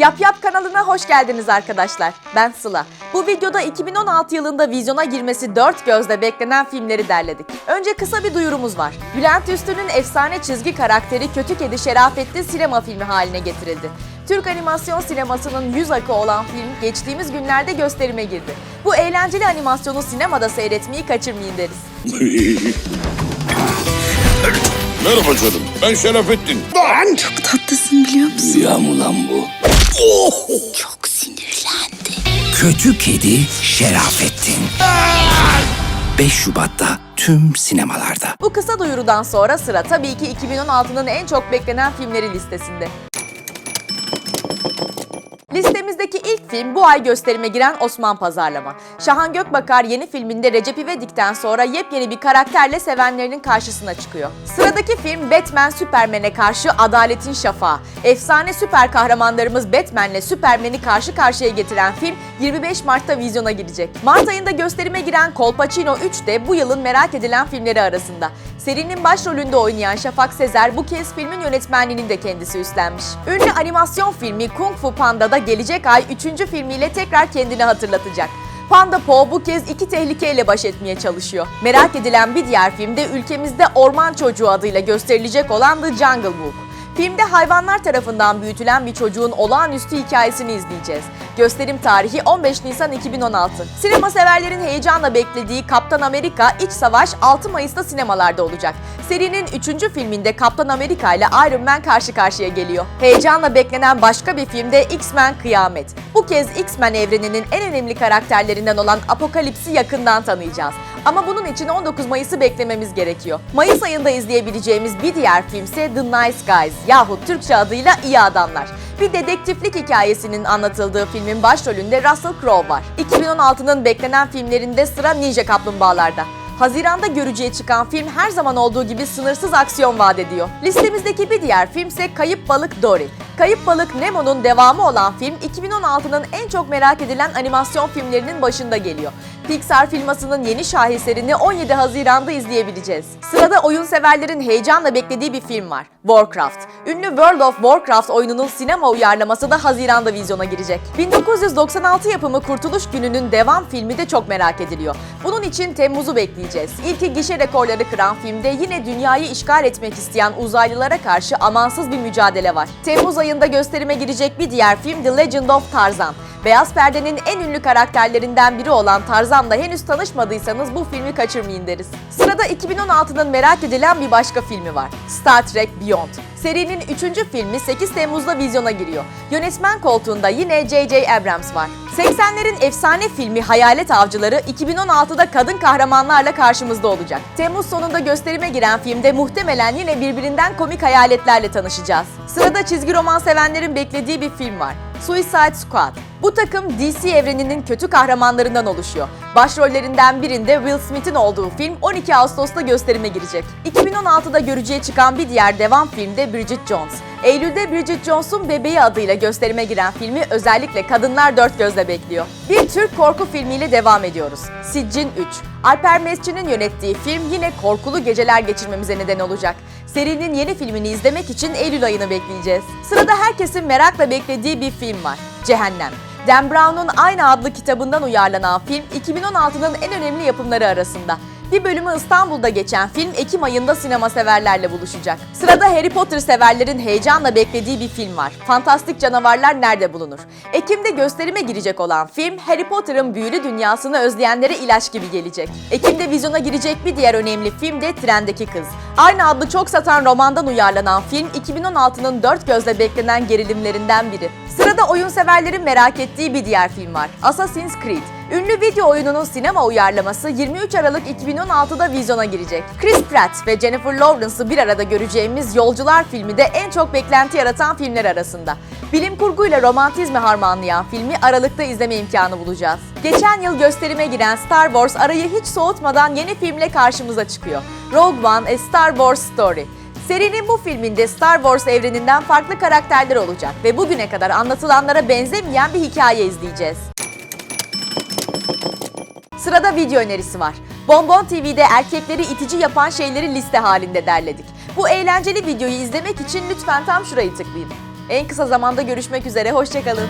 Yap Yap kanalına hoş geldiniz arkadaşlar. Ben Sıla. Bu videoda 2016 yılında vizyona girmesi dört gözle beklenen filmleri derledik. Önce kısa bir duyurumuz var. Bülent Üstün'ün efsane çizgi karakteri Kötü Kedi Şerafettin sinema filmi haline getirildi. Türk animasyon sinemasının yüz akı olan film geçtiğimiz günlerde gösterime girdi. Bu eğlenceli animasyonu sinemada seyretmeyi kaçırmayın deriz. Merhaba canım, ben Şerafettin. Çok tatlısın biliyor musun? Rüya mı lan bu? Çok sinirlendi. Kötü Kedi Şerafettin. 5 Şubat'ta tüm sinemalarda. Bu kısa duyurudan sonra sıra tabii ki 2016'nın en çok beklenen filmleri listesinde. Film bu ay gösterime giren Osman Pazarlama. Şahan Gökbakar yeni filminde Recep İvedik'ten sonra yepyeni bir karakterle sevenlerinin karşısına çıkıyor. Sıradaki film Batman Superman'e karşı Adaletin Şafağı. Efsane süper kahramanlarımız Batman'le Superman'i karşı karşıya getiren film 25 Mart'ta vizyona girecek. Mart ayında gösterime giren Kolpaçino 3 de bu yılın merak edilen filmleri arasında. Serinin başrolünde oynayan Şafak Sezer bu kez filmin yönetmenliğini de kendisi üstlenmiş. Ünlü animasyon filmi Kung Fu Panda'da gelecek ay 3. filmiyle tekrar kendini hatırlatacak. Panda Po bu kez iki tehlikeyle baş etmeye çalışıyor. Merak edilen bir diğer film de ülkemizde Orman Çocuğu adıyla gösterilecek olan The Jungle Book. Filmde hayvanlar tarafından büyütülen bir çocuğun olağanüstü hikayesini izleyeceğiz. Gösterim tarihi 15 Nisan 2016. Sinema severlerin heyecanla beklediği Kaptan Amerika İç Savaş 6 Mayıs'ta sinemalarda olacak. Serinin 3. filminde Kaptan Amerika ile Iron Man karşı karşıya geliyor. Heyecanla beklenen başka bir filmde X-Men Kıyamet. Bu kez X-Men evreninin en önemli karakterlerinden olan Apokalips'i yakından tanıyacağız. Ama bunun için 19 Mayıs'ı beklememiz gerekiyor. Mayıs ayında izleyebileceğimiz bir diğer filmse The Nice Guys yahut Türkçe adıyla İyi Adamlar. Bir dedektiflik hikayesinin anlatıldığı filmin başrolünde Russell Crowe var. 2016'nın beklenen filmlerinde sıra Ninja Kaplumbağalarda. Haziranda görücüye çıkan film her zaman olduğu gibi sınırsız aksiyon vaat ediyor. Listemizdeki bir diğer film ise Kayıp Balık Dory. Kayıp Balık Nemo'nun devamı olan film 2016'nın en çok merak edilen animasyon filmlerinin başında geliyor. Pixar filmasının yeni şaheserini 17 Haziran'da izleyebileceğiz. Sırada oyun severlerin heyecanla beklediği bir film var. Warcraft. Ünlü World of Warcraft oyununun sinema uyarlaması da Haziran'da vizyona girecek. 1996 yapımı Kurtuluş Günü'nün devam filmi de çok merak ediliyor. Bunun için Temmuz'u bekleyeceğiz. İlki gişe rekorları kıran filmde yine dünyayı işgal etmek isteyen uzaylılara karşı amansız bir mücadele var. Temmuz ayında gösterime girecek bir diğer film The Legend of Tarzan. Beyaz Perde'nin en ünlü karakterlerinden biri olan Tarzan'la henüz tanışmadıysanız bu filmi kaçırmayın deriz. Sırada 2016'nın merak edilen bir başka filmi var. Star Trek Beyond. Serinin 3. filmi 8 Temmuz'da vizyona giriyor. Yönetmen koltuğunda yine J.J. Abrams var. 80'lerin efsane filmi Hayalet Avcıları 2016'da kadın kahramanlarla karşımızda olacak. Temmuz sonunda gösterime giren filmde muhtemelen yine birbirinden komik hayaletlerle tanışacağız. Sırada çizgi roman sevenlerin beklediği bir film var. Suicide Squad. Bu takım DC evreninin kötü kahramanlarından oluşuyor. Başrollerinden birinde Will Smith'in olduğu film 12 Ağustos'ta gösterime girecek. 2016'da görücüye çıkan bir diğer devam film de Bridget Jones. Eylül'de Bridget Jones'un Bebeği adıyla gösterime giren filmi özellikle kadınlar dört gözle bekliyor. Bir Türk korku filmiyle devam ediyoruz. Siccin 3. Alper Mesci'nin yönettiği film yine korkulu geceler geçirmemize neden olacak. Serinin yeni filmini izlemek için Eylül ayını bekleyeceğiz. Sırada herkesin merakla beklediği bir film var. Cehennem. Dan Brown'un aynı adlı kitabından uyarlanan film 2016'nın en önemli yapımları arasında. Bir bölümü İstanbul'da geçen film Ekim ayında sinema severlerle buluşacak. Sırada Harry Potter severlerin heyecanla beklediği bir film var. Fantastik Canavarlar Nerede Bulunur? Ekim'de gösterime girecek olan film Harry Potter'ın büyülü dünyasını özleyenlere ilaç gibi gelecek. Ekim'de vizyona girecek bir diğer önemli film de Trendeki Kız. Aynı adlı çok satan romandan uyarlanan film 2016'nın dört gözle beklenen gerilimlerinden biri. Sırada oyun severlerin merak ettiği bir diğer film var. Assassin's Creed. Ünlü video oyununun sinema uyarlaması 23 Aralık 2016'da vizyona girecek. Chris Pratt ve Jennifer Lawrence'ı bir arada göreceğimiz Yolcular filmi de en çok beklenti yaratan filmler arasında. Bilim kurguyla romantizmi harmanlayan filmi Aralık'ta izleme imkanı bulacağız. Geçen yıl gösterime giren Star Wars arayı hiç soğutmadan yeni filmle karşımıza çıkıyor. Rogue One: A Star Wars Story. Serinin bu filminde Star Wars evreninden farklı karakterler olacak ve bugüne kadar anlatılanlara benzemeyen bir hikaye izleyeceğiz. Sırada video önerisi var. Bonbon TV'de erkekleri itici yapan şeyleri liste halinde derledik. Bu eğlenceli videoyu izlemek için lütfen tam şurayı tıklayın. En kısa zamanda görüşmek üzere, hoşçakalın.